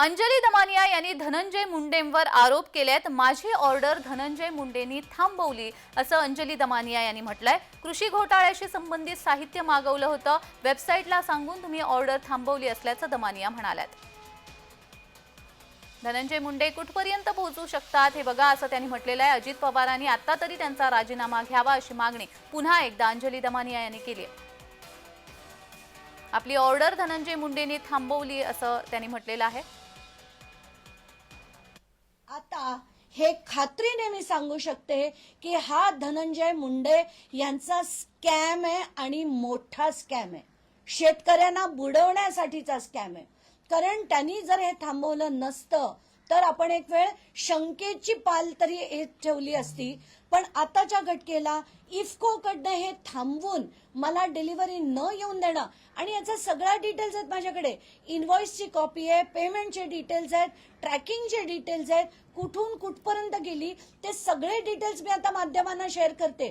अंजली दमानिया यांनी धनंजय मुंडेंवर आरोप केलेत. माझी ऑर्डर धनंजय मुंडेंनी थांबवली असं अंजली दमानिया यांनी म्हटलंय. कृषी घोटाळ्याशी संबंधित साहित्य मागवलं होतं. वेबसाईटला सांगून तुम्ही ऑर्डर थांबवली असल्याचं दमानिया म्हणाल्यात. धनंजय मुंडे कुठपर्यंत पोहोचू शकतात हे बघा असं त्यांनी म्हटलेलं आहे. अजित पवारांनी आता तरी त्यांचा राजीनामा घ्यावा अशी मागणी पुन्हा एकदा अंजली दमानिया यांनी केली आहे. आपली ऑर्डर धनंजय मुंडेंनी थांबवली असं त्यांनी म्हटलेलं आहे. हे खात्रीने मी सांगू शकते की हा धनंजय मुंडे यांचा स्कॅम आहे आणि मोठा स्कॅम आहे. शेतकऱ्यांना बुडवण्यासाठीचा स्कॅम आहे. कारण त्यांनी जर हे थांबवलं नसतं तर आपण एक वेळ शंकेची पाल तरी येत ठेवली असती. पण आताच्या घटकेला इफकोकडनं हे थांबवून मला डिलिव्हरी न येऊन देणं आणि याचा सगळ्या डिटेल्स आहेत माझ्याकडे. इनव्हॉइसची कॉपी आहे पेमेंटचे डिटेल्स आहेत ट्रॅकिंगचे डिटेल्स आहेत कुठून कुठपर्यंत गेली ते सगळे डिटेल्स मी आता माध्यमांना शेअर करते.